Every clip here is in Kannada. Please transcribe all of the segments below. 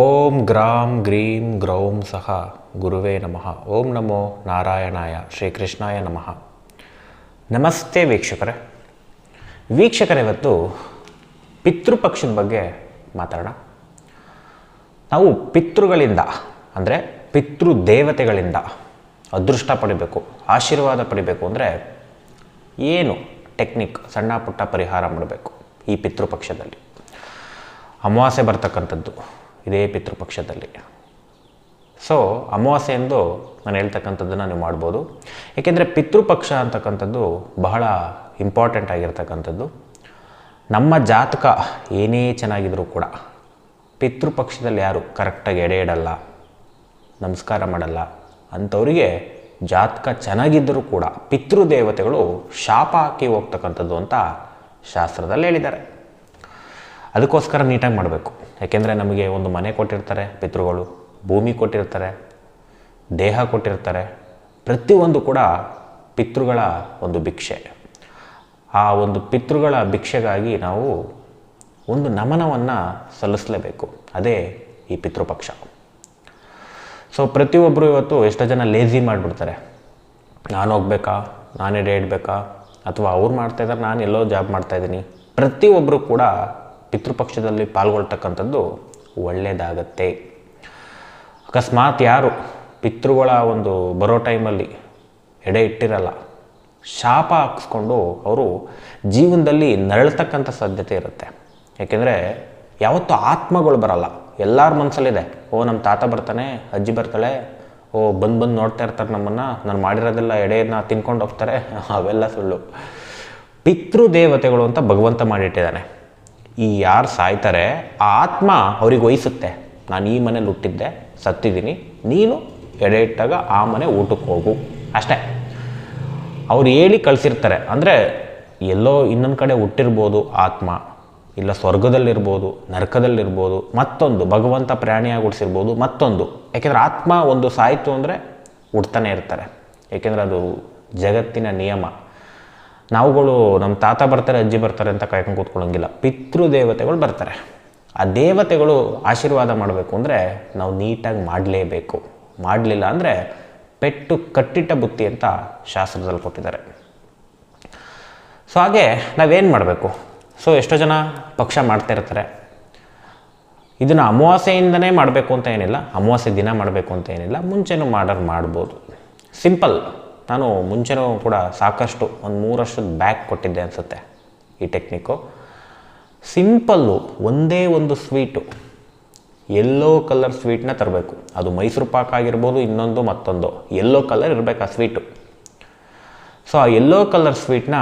ಓಂ ಗ್ರಾಂ ಗ್ರೀಂ ಗ್ರೌಂ ಸಹ ಗುರುವೇ ನಮಃ. ಓಂ ನಮೋ ನಾರಾಯಣಾಯ ಶ್ರೀಕೃಷ್ಣಾಯ ನಮಃ. ನಮಸ್ತೆ ವೀಕ್ಷಕರೇ. ವೀಕ್ಷಕರೇ, ಇವತ್ತು ಪಿತೃಪಕ್ಷದ ಬಗ್ಗೆ ಮಾತಾಡೋಣ. ನಾವು ಪಿತೃಗಳಿಂದ, ಅಂದರೆ ಪಿತೃ ದೇವತೆಗಳಿಂದ ಅದೃಷ್ಟ ಪಡಿಬೇಕು, ಆಶೀರ್ವಾದ ಪಡಿಬೇಕು ಅಂದರೆ ಏನು ಟೆಕ್ನಿಕ್, ಸಣ್ಣ ಪುಟ್ಟ ಪರಿಹಾರ ಮಾಡಬೇಕು ಈ ಪಿತೃಪಕ್ಷದಲ್ಲಿ. ಅಮಾವಾಸ್ಯೆ ಬರ್ತಕ್ಕಂಥದ್ದು. ಇದೇ ಪಿತೃಪಕ್ಷದಲ್ಲಿ. ಸೊ ಅಮಾವಾಸ್ಯೆ ಎಂದು ನಾನು ಹೇಳ್ತಕ್ಕಂಥದ್ದನ್ನು ನೀವು ಮಾಡ್ಬೋದು. ಏಕೆಂದರೆ ಪಿತೃಪಕ್ಷ ಅಂತಕ್ಕಂಥದ್ದು ಬಹಳ ಇಂಪಾರ್ಟೆಂಟ್ ಆಗಿರ್ತಕ್ಕಂಥದ್ದು. ನಮ್ಮ ಜಾತಕ ಏನೇ ಚೆನ್ನಾಗಿದ್ರೂ ಕೂಡ ಪಿತೃಪಕ್ಷದಲ್ಲಿ ಯಾರು ಕರೆಕ್ಟಾಗಿ ಎಡೆ ಇಡಲ್ಲ, ನಮಸ್ಕಾರ ಮಾಡಲ್ಲ, ಅಂಥವರಿಗೆ ಜಾತಕ ಚೆನ್ನಾಗಿದ್ದರೂ ಕೂಡ ಪಿತೃದೇವತೆಗಳು ಶಾಪ ಹಾಕಿ ಹೋಗ್ತಕ್ಕಂಥದ್ದು ಅಂತ ಶಾಸ್ತ್ರದಲ್ಲಿ ಹೇಳಿದ್ದಾರೆ. ಅದಕ್ಕೋಸ್ಕರ ನೀಟಾಗಿ ಮಾಡಬೇಕು. ಯಾಕೆಂದರೆ ನಮಗೆ ಒಂದು ಮನೆ ಕೊಟ್ಟಿರ್ತಾರೆ, ಪಿತೃಗಳು, ಭೂಮಿ ಕೊಟ್ಟಿರ್ತಾರೆ, ದೇಹ ಕೊಟ್ಟಿರ್ತಾರೆ. ಪ್ರತಿಯೊಂದು ಕೂಡ ಪಿತೃಗಳ ಒಂದು ಭಿಕ್ಷೆ. ಆ ಒಂದು ಪಿತೃಗಳ ಭಿಕ್ಷೆಗಾಗಿ ನಾವು ಒಂದು ನಮನವನ್ನು ಸಲ್ಲಿಸಲೇಬೇಕು. ಅದೇ ಈ ಪಿತೃಪಕ್ಷ. ಸೊ ಪ್ರತಿಯೊಬ್ಬರು ಇವತ್ತು ಎಷ್ಟೋ ಜನ ಲೇಜಿ ಮಾಡಿಬಿಡ್ತಾರೆ. ನಾನು ಹೋಗ್ಬೇಕಾ? ನಾನೇ ಇಡಬೇಕಾ ಅಥವಾ ಅವ್ರು ಮಾಡ್ತಾಯಿದ್ದಾರೆ ನಾನು ಎಲ್ಲೋ ಜಾಬ್ ಮಾಡ್ತಾಯಿದ್ದೀನಿ ಪ್ರತಿಯೊಬ್ಬರು ಕೂಡ ಪಿತೃಪಕ್ಷದಲ್ಲಿ ಪಾಲ್ಗೊಳ್ತಕ್ಕಂಥದ್ದು ಒಳ್ಳೆಯದಾಗತ್ತೆ ಅಕಸ್ಮಾತ್ ಯಾರು ಪಿತೃಗಳ ಒಂದು ಬರೋ ಟೈಮಲ್ಲಿ ಎಡೆ ಇಟ್ಟಿರಲ್ಲ, ಶಾಪ ಹಾಕಿಸ್ಕೊಂಡು ಅವರು ಜೀವನದಲ್ಲಿ ನರಳತಕ್ಕಂಥ ಸಾಧ್ಯತೆ ಇರುತ್ತೆ. ಯಾಕೆಂದರೆ ಯಾವತ್ತೂ ಆತ್ಮಗಳು ಬರಲ್ಲ. ಎಲ್ಲರ ಮನಸ್ಸಲ್ಲಿದೆ ಓ ನಮ್ಮ ತಾತ ಬರ್ತಾನೆ, ಅಜ್ಜಿ ಬರ್ತಾಳೆ, ಓ, ಬಂದು ಬಂದು ನೋಡ್ತಾ ಇರ್ತಾರೆ ನಮ್ಮನ್ನು, ನಾನು ಮಾಡಿರೋದೆಲ್ಲ ಎಡೆಯನ್ನ ತಿನ್ಕೊಂಡು ಹೋಗ್ತಾರೆ, ಅವೆಲ್ಲ ಸುಳ್ಳು. ಪಿತೃದೇವತೆಗಳು ಅಂತ ಭಗವಂತ ಮಾಡಿಟ್ಟಿದ್ದಾನೆ. ಈ ಯಾರು ಸಾಯ್ತಾರೆ, ಆ ಆತ್ಮ ಅವ್ರಿಗೆ ವಹಿಸುತ್ತೆ. ನಾನು ಈ ಮನೇಲಿ ಹುಟ್ಟಿದ್ದೆ, ಸತ್ತಿದ್ದೀನಿ, ನೀನು ಎಡೆ ಇಟ್ಟಾಗ ಆ ಮನೆ ಊಟಕ್ಕೆ ಹೋಗು. ಅಷ್ಟೇ. ಅವ್ರು ಹೇಳಿ ಕಳಿಸಿರ್ತಾರೆ. ಅಂದರೆ ಎಲ್ಲೋ ಇನ್ನೊಂದು ಕಡೆ ಹುಟ್ಟಿರ್ಬೋದು ಆತ್ಮ, ಇಲ್ಲ ಸ್ವರ್ಗದಲ್ಲಿರ್ಬೋದು, ನರಕದಲ್ಲಿರ್ಬೋದು, ಮತ್ತೊಂದು ಭಗವಂತ ಪ್ರಾಣಿಯಾಗಿ ಹುಟ್ಟಿಸಿರ್ಬೋದು ಮತ್ತೊಂದು. ಯಾಕೆಂದ್ರೆ ಆತ್ಮ ಒಂದು ಸಾಯಿತು ಅಂದರೆ ಹುಡ್ತಾನೆ ಇರ್ತಾರೆ. ಏಕೆಂದರೆ ಅದು ಜಗತ್ತಿನ ನಿಯಮ. ನಾವುಗಳು ನಮ್ಮ ತಾತ ಬರ್ತಾರೆ, ಅಜ್ಜಿ ಬರ್ತಾರೆ ಅಂತ ಕಾಯ್ಕೊಂಡು ಕೂತ್ಕೊಳ್ಳೋಂಗಿಲ್ಲ. ಪಿತೃದೇವತೆಗಳು ಬರ್ತಾರೆ. ಆ ದೇವತೆಗಳು ಆಶೀರ್ವಾದ ಮಾಡಬೇಕು ಅಂದರೆ ನಾವು ನೀಟಾಗಿ ಮಾಡಲೇಬೇಕು. ಮಾಡಲಿಲ್ಲ ಅಂದರೆ ಪೆಟ್ಟು ಕಟ್ಟಿಟ್ಟ ಬುತ್ತಿ ಅಂತ ಶಾಸ್ತ್ರದಲ್ಲಿ ಕೊಟ್ಟಿದ್ದಾರೆ. ಸೊ ಹಾಗೆ ನಾವೇನು ಮಾಡಬೇಕು? ಸೊ ಎಷ್ಟೋ ಜನ ಪಕ್ಷ ಮಾಡ್ತಾ ಇರ್ತಾರೆ. ಇದನ್ನು ಅಮಾವಾಸ್ಯೆಯಿಂದನೇ ಮಾಡಬೇಕು ಅಂತ ಏನಿಲ್ಲ, ಅಮಾವಾಸ್ಯೆ ದಿನ ಮಾಡಬೇಕು ಅಂತ ಏನಿಲ್ಲ, ಮುಂಚೆನೂ ಮಾಡೋರು ಮಾಡ್ಬೋದು. ಸಿಂಪಲ್ ನಾನು ಮುಂಚೆನೂ ಕೂಡ ಸಾಕಷ್ಟು ಒಂದು ಮೂರು ವರ್ಷದ ಬ್ಯಾಕ್ ಕೊಟ್ಟಿದ್ದೆ ಅನಿಸುತ್ತೆ ಈ ಟೆಕ್ನಿಕ್ಕು ಸಿಂಪಲ್ಲು ಒಂದೇ ಒಂದು ಸ್ವೀಟು ಎಲ್ಲೋ ಕಲರ್ ಸ್ವೀಟ್ನ ತರಬೇಕು. ಅದು ಮೈಸೂರು ಪಾಕ್ ಆಗಿರ್ಬೋದು, ಇನ್ನೊಂದು ಮತ್ತೊಂದು. ಎಲ್ಲೋ ಕಲರ್ ಇರಬೇಕು ಆ ಸ್ವೀಟು ಸೊ ಆ ಎಲ್ಲೋ ಕಲರ್ ಸ್ವೀಟ್ನ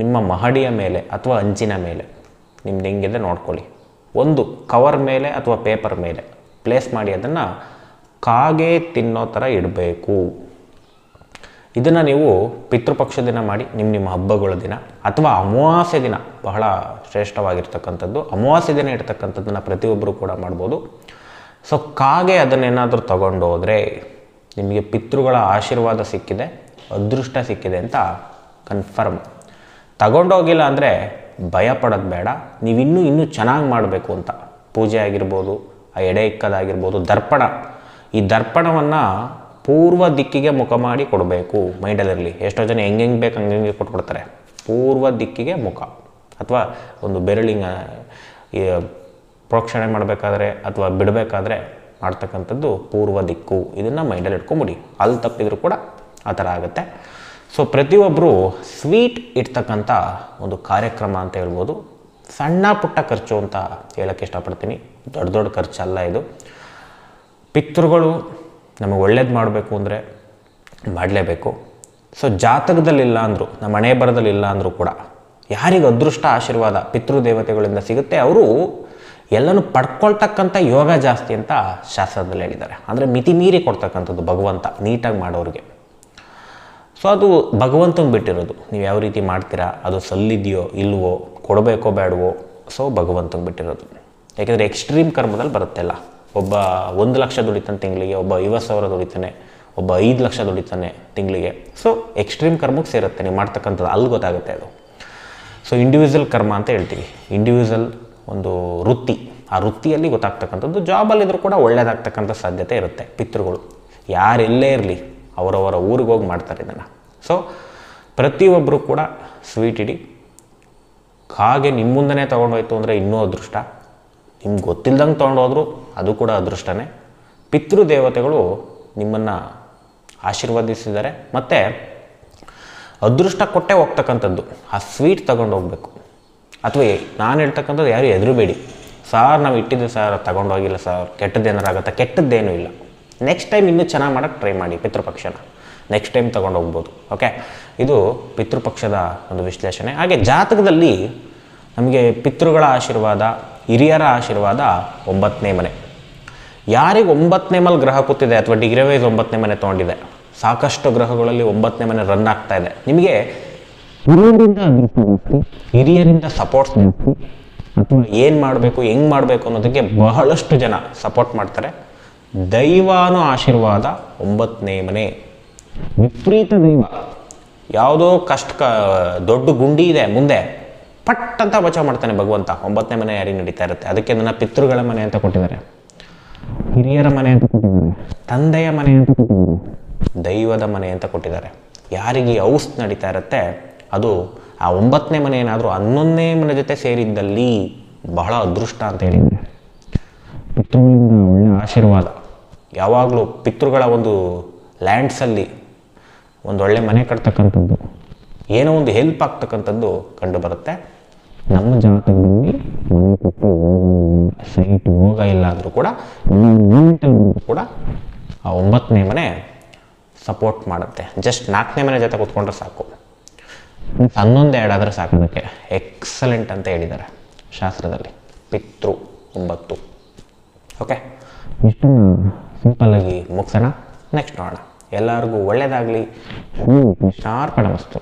ನಿಮ್ಮ ಮಹಡಿಯ ಮೇಲೆ ಅಥವಾ ಅಂಚಿನ ಮೇಲೆ, ನಿಮ್ದು ಹೆಂಗಿದೆ ನೋಡ್ಕೊಳ್ಳಿ. ಒಂದು ಕವರ್ ಮೇಲೆ ಅಥವಾ ಪೇಪರ್ ಮೇಲೆ ಪ್ಲೇಸ್ ಮಾಡಿ ಅದನ್ನು ಕಾಗೆ ತಿನ್ನೋ ಥರ ಇಡಬೇಕು. ಇದನ್ನು ನೀವು ಪಿತೃಪಕ್ಷ ದಿನ ಮಾಡಿ ನಿಮ್ಮ ನಿಮ್ಮ ಹಬ್ಬಗಳ ದಿನ, ಅಥವಾ ಅಮಾವಾಸ್ಯ ದಿನ ಬಹಳ ಶ್ರೇಷ್ಠವಾಗಿರ್ತಕ್ಕಂಥದ್ದು. ಅಮಾವಾಸ್ಯ ದಿನ ಇರ್ತಕ್ಕಂಥದ್ದನ್ನು ಪ್ರತಿಯೊಬ್ಬರು ಕೂಡ ಮಾಡ್ಬೋದು. ಸೊ ಕಾಗೆ ಅದನ್ನೇನಾದರೂ ತಗೊಂಡು ಹೋದರೆ ನಿಮಗೆ ಪಿತೃಗಳ ಆಶೀರ್ವಾದ ಸಿಕ್ಕಿದೆ, ಅದೃಷ್ಟ ಸಿಕ್ಕಿದೆ ಅಂತ ಕನ್ಫರ್ಮ್ ತಗೊಂಡೋಗಿಲ್ಲ ಅಂದರೆ ಭಯ ಪಡೋದು ಬೇಡ, ನೀವಿನ್ನೂ ಇನ್ನೂ ಚೆನ್ನಾಗಿ ಮಾಡಬೇಕು ಅಂತ. ಪೂಜೆ ಆಗಿರ್ಬೋದು, ಆ ಎಡೆ ಇಕ್ಕದಾಗಿರ್ಬೋದು, ದರ್ಪಣ. ಈ ದರ್ಪಣವನ್ನು ಪೂರ್ವ ದಿಕ್ಕಿಗೆ ಮುಖ ಮಾಡಿ ಕೊಡಬೇಕು ಮೈಂಡಲ್ಲಿರಲಿ ಎಷ್ಟೋ ಜನ ಹೆಂಗೆ ಹೆಂಗೆ ಬೇಕು ಹಂಗೆ ಹಂಗೆ ಕೊಟ್ಬಿಡ್ತಾರೆ. ಪೂರ್ವ ದಿಕ್ಕಿಗೆ ಮುಖ. ಅಥವಾ ಒಂದು ಬೆರಳಿಂಗ ಪ್ರೋಕ್ಷಣೆ ಮಾಡಬೇಕಾದ್ರೆ ಅಥವಾ ಬಿಡಬೇಕಾದ್ರೆ ಮಾಡ್ತಕ್ಕಂಥದ್ದು ಪೂರ್ವ ದಿಕ್ಕು. ಇದನ್ನು ಮೈಂಡಲ್ಲಿ ಇಟ್ಕೊಂಬಿಡಿ. ಅಲ್ಲಿ ತಪ್ಪಿದ್ರು ಕೂಡ ಆ ಥರ ಆಗುತ್ತೆ. ಸೊ ಪ್ರತಿಯೊಬ್ಬರು ಸ್ವೀಟ್ ಇಡ್ತಕ್ಕಂಥ ಒಂದು ಕಾರ್ಯಕ್ರಮ ಅಂತ ಹೇಳ್ಬೋದು. ಸಣ್ಣ ಪುಟ್ಟ ಖರ್ಚು ಅಂತ ಹೇಳೋಕ್ಕೆ ಇಷ್ಟಪಡ್ತೀನಿ. ದೊಡ್ಡ ದೊಡ್ಡ ಖರ್ಚಲ್ಲ ಇದು. ಪಿತೃಗಳು ನಮಗೆ ಒಳ್ಳೇದು ಮಾಡಬೇಕು ಅಂದರೆ ಮಾಡಲೇಬೇಕು. ಸೊ ಜಾತಕದಲ್ಲಿಲ್ಲ ಅಂದರು, ನಮ್ಮ ಹಣೆ ಬರದಲ್ಲಿಲ್ಲ ಅಂದರೂ ಕೂಡ ಯಾರಿಗೆ ಅದೃಷ್ಟ, ಆಶೀರ್ವಾದ, ಪಿತೃದೇವತೆಗಳಿಂದ ಸಿಗುತ್ತೆ. ಅವರು ಎಲ್ಲನೂ ಪಡ್ಕೊಳ್ತಕ್ಕಂಥ ಯೋಗ ಜಾಸ್ತಿ ಅಂತ ಶಾಸ್ತ್ರದಲ್ಲಿ ಹೇಳಿದ್ದಾರೆ. ಅಂದರೆ ಮಿತಿ ಮೀರಿ ಕೊಡ್ತಕ್ಕಂಥದ್ದು ಭಗವಂತ, ನೀಟಾಗಿ ಮಾಡೋರಿಗೆ. ಸೊ ಅದು ಭಗವಂತನ ಬಿಟ್ಟಿರೋದು. ನೀವು ಯಾವ ರೀತಿ ಮಾಡ್ತೀರಾ, ಅದು ಸಲ್ಲಿದೆಯೋ, ಇಲ್ವೋ, ಕೊಡಬೇಕೋ ಬೇಡವೋ ಸೊ ಭಗವಂತನ ಬಿಟ್ಟಿರೋದು. ಯಾಕೆಂದರೆ ಎಕ್ಸ್ಟ್ರೀಮ್ ಕರ್ಮದಲ್ಲಿ ಬರುತ್ತೆಲ್ಲ. ಒಬ್ಬ ಒಂದು ಲಕ್ಷ ದುಡಿತಾನೆ ತಿಂಗಳಿಗೆ, ಒಬ್ಬ ಐವತ್ತು ಸಾವಿರ ದುಡಿತಾನೆ, ಒಬ್ಬ ಐದು ಲಕ್ಷ ದುಡಿತಾನೆ ತಿಂಗಳಿಗೆ. ಸೊ ಎಕ್ಸ್ಟ್ರೀಮ್ ಕರ್ಮಕ್ಕೆ ಸೇರುತ್ತೆ, ನೀವು ಮಾಡ್ತಕ್ಕಂಥದ್ದು ಅಲ್ಲಿ ಗೊತ್ತಾಗುತ್ತೆ ಅದು. ಸೊ ಇಂಡಿವಿಜುವಲ್ ಕರ್ಮ ಅಂತ ಹೇಳ್ತೀವಿ. ಇಂಡಿವಿಜುವಲ್ ಒಂದು ವೃತ್ತಿ. ಆ ವೃತ್ತಿಯಲ್ಲಿ ಗೊತ್ತಾಗ್ತಕ್ಕಂಥದ್ದು ಜಾಬಲ್ಲಿದ್ದರೂ ಕೂಡ ಒಳ್ಳೆಯದಾಗ್ತಕ್ಕಂಥ ಸಾಧ್ಯತೆ ಇರುತ್ತೆ ಪಿತೃಗಳು. ಯಾರೆಲ್ಲೇ ಇರಲಿ, ಅವರವರ ಊರಿಗೆ ಹೋಗಿ ಮಾಡ್ತಾರೆ ಇದನ್ನು. ಸೊ ಪ್ರತಿಯೊಬ್ಬರು ಕೂಡ ಸ್ವೀಟ್ ಇಡಿ. ಹಾಗೆ ನಿಮ್ಮ ಮುಂದೆನೇ ತೊಗೊಂಡೋಯ್ತು ಅಂದರೆ ಇನ್ನೂ ಅದೃಷ್ಟ. ನಿಮ್ಗೆ ಗೊತ್ತಿಲ್ದಂಗೆ ತೊಗೊಂಡೋದ್ರು ಅದು ಕೂಡ ಅದೃಷ್ಟನೇ. ಪಿತೃದೇವತೆಗಳು ನಿಮ್ಮನ್ನು ಆಶೀರ್ವದಿಸಿದ್ದಾರೆ. ಮತ್ತು ಅದೃಷ್ಟ ಕೊಟ್ಟೆ ಹೋಗ್ತಕ್ಕಂಥದ್ದು, ಆ ಸ್ವೀಟ್ ತಗೊಂಡು ಹೋಗಬೇಕು. ಅಥವಾ ನಾನು ಹೇಳ್ತಕ್ಕಂಥದ್ದು ಯಾರು ಎದುರುಬೇಡಿ ಸಾರ್ ನಾವು ಇಟ್ಟಿದ್ದೆ ಸರ್ ತಗೊಂಡೋಗಿಲ್ಲ ಸರ್ ಕೆಟ್ಟದ್ದೇನಾರಾಗತ್ತೆ ಕೆಟ್ಟದ್ದೇನೂ ಇಲ್ಲ. ನೆಕ್ಸ್ಟ್ ಟೈಮ್ ಇನ್ನೂ ಚೆನ್ನಾಗಿ ಮಾಡೋಕ್ಕೆ ಟ್ರೈ ಮಾಡಿ, ಪಿತೃಪಕ್ಷನ. ನೆಕ್ಸ್ಟ್ ಟೈಮ್ ತೊಗೊಂಡು ಹೋಗ್ಬೋದು ಓಕೆ ಇದು ಪಿತೃಪಕ್ಷದ ಒಂದು ವಿಶ್ಲೇಷಣೆ. ಹಾಗೆ ಜಾತಕದಲ್ಲಿ ನಮಗೆ ಪಿತೃಗಳ ಆಶೀರ್ವಾದ, ಹಿರಿಯರ ಆಶೀರ್ವಾದ ಒಂಬತ್ತನೇ ಮನೆ. ಯಾರಿಗೆ ಒಂಬತ್ತನೇ ಮೇಲೆ ಗ್ರಹ ಕೂತಿದೆ ಅಥವಾ ಡಿಗ್ರಿ ವೈಸ್ ಒಂಬತ್ತನೇ ಮನೆ ತೊಗೊಂಡಿದೆ? ಸಾಕಷ್ಟು ಗ್ರಹಗಳಲ್ಲಿ ಒಂಬತ್ತನೇ ಮನೆ ರನ್ ಆಗ್ತಾ ಇದೆ. ನಿಮಗೆ ಹಿರಿಯರಿಂದ ಹಿರಿಯರಿಂದ ಸಪೋರ್ಟ್ಸ್ ಜಾಸ್ತಿ ಅಥವಾ ಏನು ಮಾಡಬೇಕು ಹೆಂಗೆ ಮಾಡಬೇಕು ಅನ್ನೋದಕ್ಕೆ ಬಹಳಷ್ಟು ಜನ ಸಪೋರ್ಟ್ ಮಾಡ್ತಾರೆ. ದೈವಾನು ಆಶೀರ್ವಾದ ಒಂಬತ್ತನೇ ಮನೆ. ವಿಪರೀತ ದೈವ. ಯಾವುದೋ ಕಷ್ಟ ಕ ದೊಡ್ಡ ಗುಂಡಿ ಇದೆ ಮುಂದೆ. ಪಟ್ ಅಂತ ಬಚಾವ್ ಮಾಡ್ತಾನೆ ಭಗವಂತ. ಒಂಬತ್ತನೇ ಮನೆ ಯಾರಿಗೆ ನಡೀತಾ ಇರುತ್ತೆ? ಅದಕ್ಕೆ ನನ್ನ ಪಿತೃಗಳ ಮನೆ ಅಂತ ಕೊಟ್ಟಿದ್ದಾರೆ. ಹಿರಿಯರ ಮನೆ ಅಂತ ಕೊಟ್ಟಿದ್ದಾರೆ. ತಂದೆಯ ಮನೆ ಅಂತ ಕೊಟ್ಟಿದ್ದಾರೆ. ದೈವದ ಮನೆ ಅಂತ ಕೊಟ್ಟಿದ್ದಾರೆ. ಯಾರಿಗೆ ಔಸ್ ನಡೀತಾ ಇರುತ್ತೆ ಅದು ಆ ಒಂಬತ್ತನೇ ಮನೆ ಏನಾದರೂ ಹನ್ನೊಂದನೇ ಮನೆ ಜೊತೆ ಸೇರಿದ್ದಲ್ಲಿ ಬಹಳ ಅದೃಷ್ಟ ಅಂತ ಹೇಳಿದ್ದಾರೆ. ಪಿತೃಗಳಿಂದ ಒಳ್ಳೆಯ ಆಶೀರ್ವಾದ. ಯಾವಾಗಲೂ ಪಿತೃಗಳ ಒಂದು ಲ್ಯಾಂಡ್ಸಲ್ಲಿ ಒಂದು ಒಳ್ಳೆ ಮನೆ ಕಟ್ತಕ್ಕಂಥದ್ದು ಏನೋ ಒಂದು ಹೆಲ್ಪ್ ಆಗ್ತಕ್ಕಂಥದ್ದು ಕಂಡು ಬರುತ್ತೆ. ನಮ್ಮ ಜಾತಕದಲ್ಲಿ ಮನೆ ಕೊಟ್ಟು ಇಲ್ಲ ಸೈಟ್ ಹೋಗ ಇಲ್ಲ ಅಂದರೂ ಕೂಡ ಕೂಡ ಆ ಒಂಬತ್ತನೇ ಮನೆ ಸಪೋರ್ಟ್ ಮಾಡುತ್ತೆ. ಜಸ್ಟ್ ನಾಲ್ಕನೇ ಮನೆ ಜೊತೆ ಕೂತ್ಕೊಂಡ್ರೆ ಸಾಕು. ಹನ್ನೊಂದು ಎರಡು ಆದರೆ ಸಾಕು ಅದಕ್ಕೆ. ಎಕ್ಸಲೆಂಟ್ ಅಂತ ಹೇಳಿದ್ದಾರೆ ಶಾಸ್ತ್ರದಲ್ಲಿ. ಪಿತೃ ಒಂಬತ್ತು. ಓಕೆ ಇಷ್ಟನ್ನು ಸಿಂಪಲ್ಲಾಗಿ ಮುಗಿಸೋಣ. ನೆಕ್ಸ್ಟ್ ನೋಡೋಣ. ಎಲ್ಲರಿಗೂ ಒಳ್ಳೆಯದಾಗಲಿ ಶಾರ್ಪ್ ವಸ್ತು